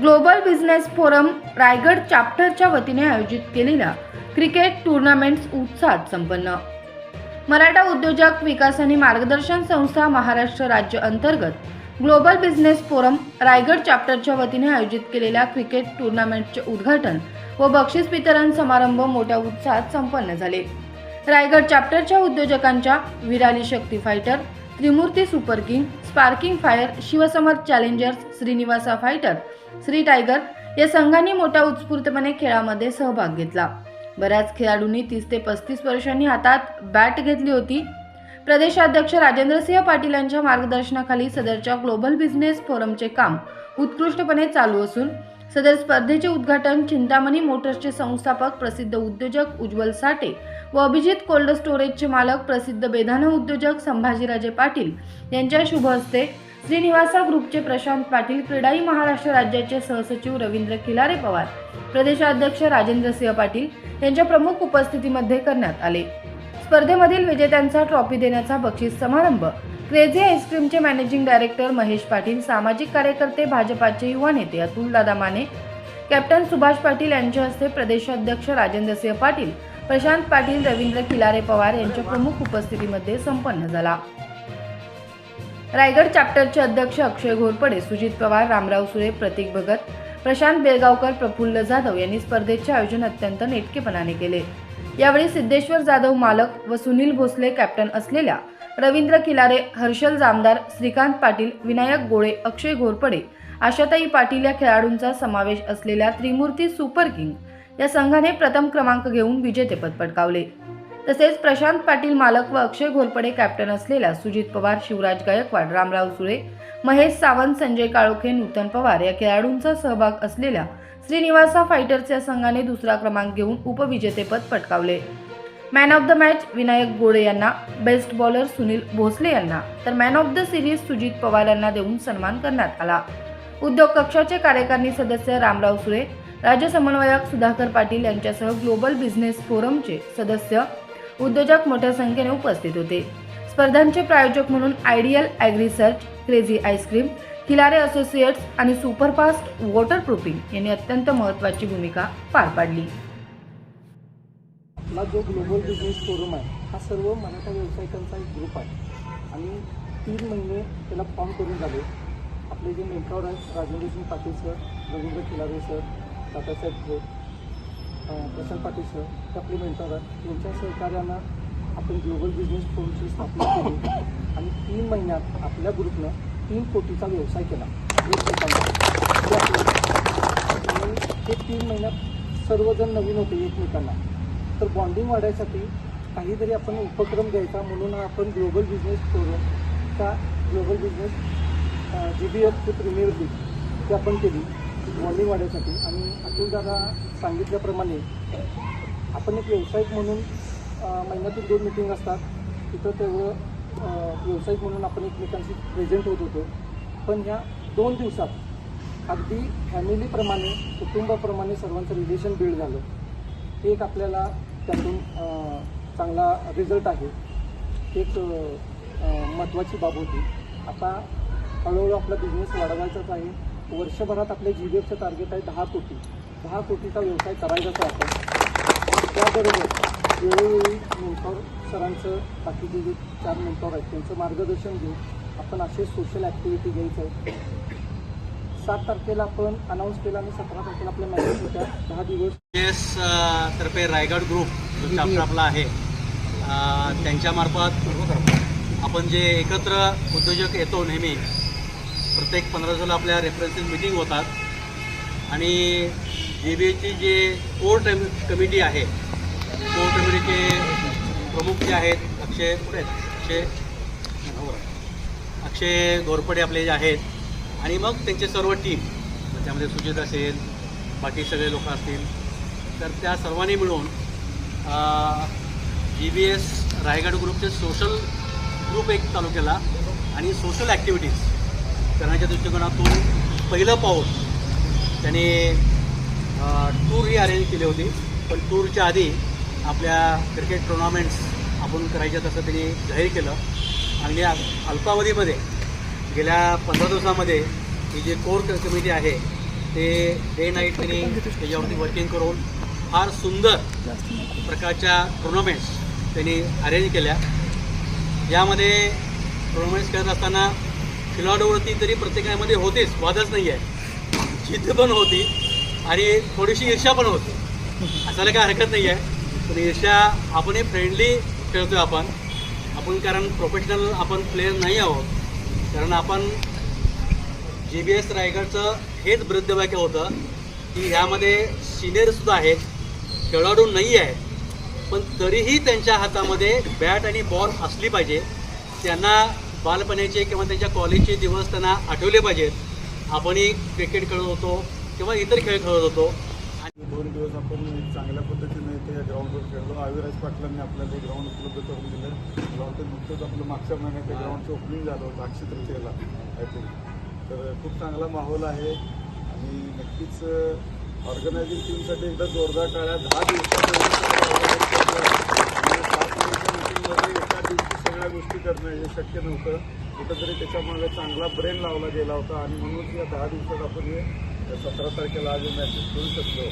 Global business forum Raigad चॅप्टरच्या वतीने आयोजित केलेल्या क्रिकेट टुर्नामेंट्स उत्साहात संपन्न. मराठा उद्योजक विकास आणि मार्गदर्शन संस्था महाराष्ट्र राज्य अंतर्गत ग्लोबल बिझनेस फोरम रायगड चॅप्टरच्या वतीने आयोजित केलेल्या क्रिकेट टुर्नामेंटचे उद्घाटन व बक्षीस वितरण समारंभ मोठ्या उत्साहात संपन्न झाले. रायगड चॅप्टरच्या उद्योजकांच्या Virali Shakti fighter Trimurti super king sparking fire Shivsamarth challengers Shrinivasa fighter Shri tiger या संघांनी मोठ्या उत्स्फूर्तपणे खेळामध्ये सहभाग घेतला. बऱ्याच खेळाडूंनी तीस ते पस्तीस वर्षांनी हातात बॅट घेतली होती. प्रदेशाध्यक्ष राजेंद्रसिंह पाटील यांच्या मार्गदर्शनाखाली सदरच्या ग्लोबल बिझनेस फोरमचे काम उत्कृष्टपणे चालू असून सदर स्पर्धेचे उद्घाटन चिंतामणी मोटर्सचे संस्थापक प्रसिद्ध उद्योजक उज्ज्वल साठे व अभिजित कोल्ड स्टोरेजचे मालक प्रसिद्ध बेधान उद्योजक संभाजीराजे पाटील यांच्या शुभ हस्ते श्रीनिवासा ग्रुपचे प्रशांत पाटील क्रीडाई महाराष्ट्र राज्याचे सहसचिव रवींद्र खिलारे पवार प्रदेशाध्यक्ष राजेंद्रसिंह पाटील यांच्या प्रमुख उपस्थितीमध्ये करण्यात आले. स्पर्धेमधील विजेत्यांचा ट्रॉफी देण्याचा बक्षीस समारंभ. क्रेझी आईस्क्रीमचे मॅनेजिंग डायरेक्टर महेश पाटील सामाजिक कार्यकर्ते भाजपाचे युवा नेते अतुल दादा माने कॅप्टन सुभाष पाटील यांच्या हस्ते प्रदेशाध्यक्ष राजेंद्रसिंह पाटील प्रशांत पाटील रवींद्र खिलारे पवार यांच्या प्रमुख उपस्थितीमध्ये संपन्न झाला. रायगड चॅप्टरचे अध्यक्ष अक्षय घोरपडे सुजित पवार रामराव सुरे प्रतीक भगत प्रशांत बेळगावकर प्रफुल्ल जाधव यांनी स्पर्धेचे आयोजन अत्यंत नेटकेपणाने केले. यावेळी सिद्धेश्वर जाधव मालक व सुनील भोसले कॅप्टन असलेल्या रवींद्र किलारे हर्षल जामदार श्रीकांत पाटील विनायक गोळे अक्षय घोरपडे आशाताई पाटील या खेळाडूंचा समावेश असलेल्या त्रिमूर्ती सुपर किंग या संघाने प्रथम क्रमांक घेऊन विजेतेपद पटकावले. तसेच प्रशांत पाटील मालक व अक्षय घोरपडे कॅप्टन असलेला सुजित पवार शिवराज गायकवाड रामराव सुळे महेश सावंत संजय काळोखे नूतन पवार या खेळाडूंचा सहभाग असलेल्या श्रीनिवासा फायटर्स या संघाने दुसरा क्रमांक घेऊन उपविजेतेपद पटकावले. Man of the match Vinayak Gode यांना बेस्ट बॉलर सुनील भोसले यांना तर man of the series Sujit Pawar यांना देऊन सन्मान करण्यात आला. उद्योग कक्षाचे कार्यकारणी सदस्य रामराव सुळे राज्य समन्वयक सुधाकर पाटील यांच्यासह ग्लोबल बिझनेस फोरमचे सदस्य उद्योजक मोठ्या संख्येने उपस्थित होते. स्पर्धांचे प्रायोजक म्हणून ideal agrisearch crazy ice cream Khilare associates आणि सुपरफास्ट वॉटर प्रूफिंग यांनी अत्यंत महत्त्वाची भूमिका पार पाडली. आपला जो ग्लोबल बिझनेस फोरम आहे हा सर्व मराठा व्यावसायिकांचा एक ग्रुप आहे. आणि तीन महिने त्याला फॉर्म करून झाले. आपले जे मेंटॉर आहेत Rajendra Singh Patil sir Ravindra Khilare sir Dadasaheb Khot Prashant Patil sir हे आपले मेंटॉर त्यांच्या सहकार्यानं आपण ग्लोबल बिझनेस फोरमची स्थापना केली. आणि तीन महिन्यात आपल्या ग्रुपनं तीन कोटीचा व्यवसाय केला. एकमेकांना ते हे तीन महिन्यात सर्वजण नवीन होते एकमेकांना. तर बॉन्डिंग वाढायसाठी काहीतरी आपण उपक्रम घ्यायचा म्हणून आपण ग्लोबल बिझनेस फोरम का ग्लोबल बिझनेस जी बी एफची प्रीमियर लीग ती आपण केली. बॉन्डिंग वाढवण्यासाठी आणि अतुल दादा सांगितल्याप्रमाणे आपण एक व्यावसायिक म्हणून महिन्यातून दोन मिटिंग असतात. तिथं तेवढं व्यावसायिक म्हणून आपण एकमेकांशी प्रेझेंट होत होतो. पण ह्या दोन दिवसात अगदी फॅमिलीप्रमाणे कुटुंबाप्रमाणे सर्वांचं रिलेशन बिल्ड झालं. हे एक आपल्याला त्यातून चांगला रिझल्ट आहे. एक महत्त्वाची बाब होती. आता हळूहळू आपला बिझनेस वाढवायचाच आहे. वर्षभरात आपल्या जी बी एफचं टार्गेट आहे दहा कोटी. दहा कोटीचा व्यवसाय करायचाच आपण. त्याबरोबर वेळोवेळी मेंटॉर सरांचं बाकीचे जे चार मेंटॉर आहेत त्यांचं मार्गदर्शन घेऊन आपण असे सोशल ॲक्टिव्हिटी घ्यायचं. आहे सात तारखेला आपण अनाऊन्स केलं आणि सतरा तारखेला आपल्या मॅरेज होत्या. दहा दिवस. एस तर्फे रायगड ग्रुप जो चॅप्टर आपला आहे त्यांच्यामार्फत आपण जे एकत्र उद्योजक येतो नेहमी प्रत्येक पंधरा दिवसाला आपल्या रेफरन्सेस मिटिंग होतात. आणि जे बी एची जे कोर कमिटी आहे कोर कमिटीचे प्रमुख जे आहेत अक्षय कुठे आहेत? अक्षय अक्षय घोरपडे आपले जे आहेत. आणि मग त्यांचे सर्व टीम त्यामध्ये सुजित असेल बाकी सगळे लोक असतील. तर त्या सर्वांनी मिळून जी बी एस रायगड ग्रुपचे सोशल ग्रुप एक चालू केला. आणि सोशल ॲक्टिव्हिटीज करण्याच्या दृष्टिकोनातून पहिलं पाऊल त्यांनी टूर ही अरेंज केली होती. पण टूरच्या आधी आपल्या क्रिकेट टुर्नामेंट्स आपण करायच्या तसं त्यांनी जाहीर केलं. आणि या अल्पावधीमध्ये गेल्या पंधरा दिवसामध्ये ही जी कोर कमिटी आहे ते डे नाईट त्यांनी त्याच्यावरती वर्किंग करून फार सुंदर प्रकारच्या टुर्नामेंट्स त्यांनी अरेंज केल्या. यामध्ये टुर्नामेंट्स करत असताना खिलाडूवरती तरी प्रत्येकामध्ये होतेच वादच नाही आहे जिद्द पण होती आणि थोडीशी ईर्षा पण होती. असायला काय हरकत नाही आहे पण ईर्षा आपणही फ्रेंडली खेळतोय आपण. आपण कारण प्रोफेशनल आपण प्लेयर नाही आहोत. कारण आपण जे बी एस रायगडचं हेच वृद्धवाक्य होतं की ह्यामध्ये सिनियरसुद्धा आहेत खेळाडू नाही आहेत. पण तरीही त्यांच्या हातामध्ये बॅट आणि बॉल असली पाहिजे. त्यांना बालपणाचे किंवा त्यांच्या कॉलेजचे दिवस त्यांना आठवले पाहिजेत. आपणही क्रिकेट खेळत होतो किंवा इतर खेळ खेळत होतो. आणि दोन दिवस आपण एक चांगल्या पद्धतीने ते ग्राउंडवर खेळलो. आविराज पाटलांनी आपल्याला हे ग्राउंड उपलब्ध करून दिलं. ग्राउंड नुकतंच आपलं मागच्या महिन्यात त्या ग्राउंडचं ओपनिंग झालं होतं अक्षय तृतीयेला काहीतरी तर खूप चांगला माहोल आहे. आणि नक्कीच ऑर्गनायझिंग टीमसाठी एकदा जोरदार टाळ्या. दहा दिवसामध्ये एका दिवशी सगळ्या गोष्टी करणं हे शक्य नव्हतं. कुठंतरी त्याच्यामुळे चांगला ब्रेन लावला गेला होता आणि म्हणून या दहा दिवसात आपण हे सतरा तारखेला आज मॅसेज करू शकलो.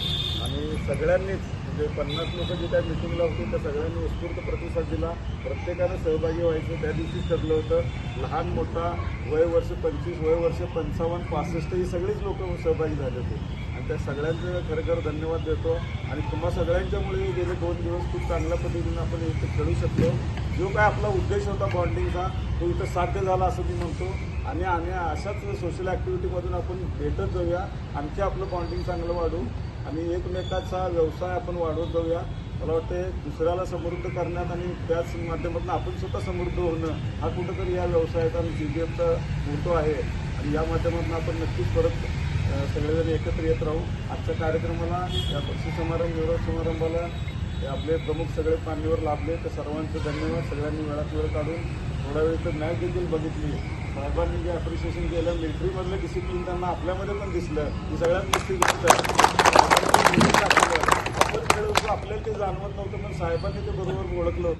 आणि सगळ्यांनीच म्हणजे पन्नास लोक जे त्या मिटिंगला होते त्या सगळ्यांनी उत्स्फूर्त प्रतिसाद दिला. प्रत्येकानं सहभागी व्हायचं. त्या दिवशीच ठरलं होतं. लहान मोठा वय वर्ष पंचवीस वय वर्ष पंचावन्न पासष्ट ही सगळीच लोक सहभागी झाले होते. त्या सगळ्यांचं खरं खरं धन्यवाद देतो. आणि तुम्हा सगळ्यांच्यामुळे गेले दोन दिवस खूप चांगल्या पद्धतीनं आपण इथे खेळू शकतो जो काय आपला उद्देश होता बॉन्डिंगचा तो इथं साध्य झाला असं मी म्हणतो. आणि आम्ही अशाच सोशल ॲक्टिव्हिटीमधून आपण भेटत जाऊया. आणखी आपलं बॉन्डिंग चांगलं वाढू. आणि एकमेकाचा व्यवसाय आपण वाढवत जाऊया. मला वाटते दुसऱ्याला समृद्ध करण्यात आणि त्याच माध्यमातून आपण स्वतः समृद्ध होणं हा कुठंतरी या व्यवसायाचा आणि जी बी एफचा मोठो आहे. आणि या माध्यमातून आपण नक्कीच परत सगळेजण एकत्र येत राहू. आजच्या कार्यक्रमाला या पक्षी समारंभ विरोध समारंभाला हे आपले प्रमुख सगळे पाणीवर लाभले. तर सर्वांचं धन्यवाद. सगळ्यांनी वेळात वेळ काढून थोड्या वेळ तर मॅच देखील बघितली. साहेबांनी जे अप्रिशिएशन केलं मिलिटरीमधलं डिसिप्लिन त्यांना आपल्यामध्ये पण दिसलं. ही सगळ्यात मोठी गोष्ट. आपण खेळ होतो आपल्याला ते जाणवत नव्हतं पण साहेबांनी ते बरोबर ओळखलं होतं.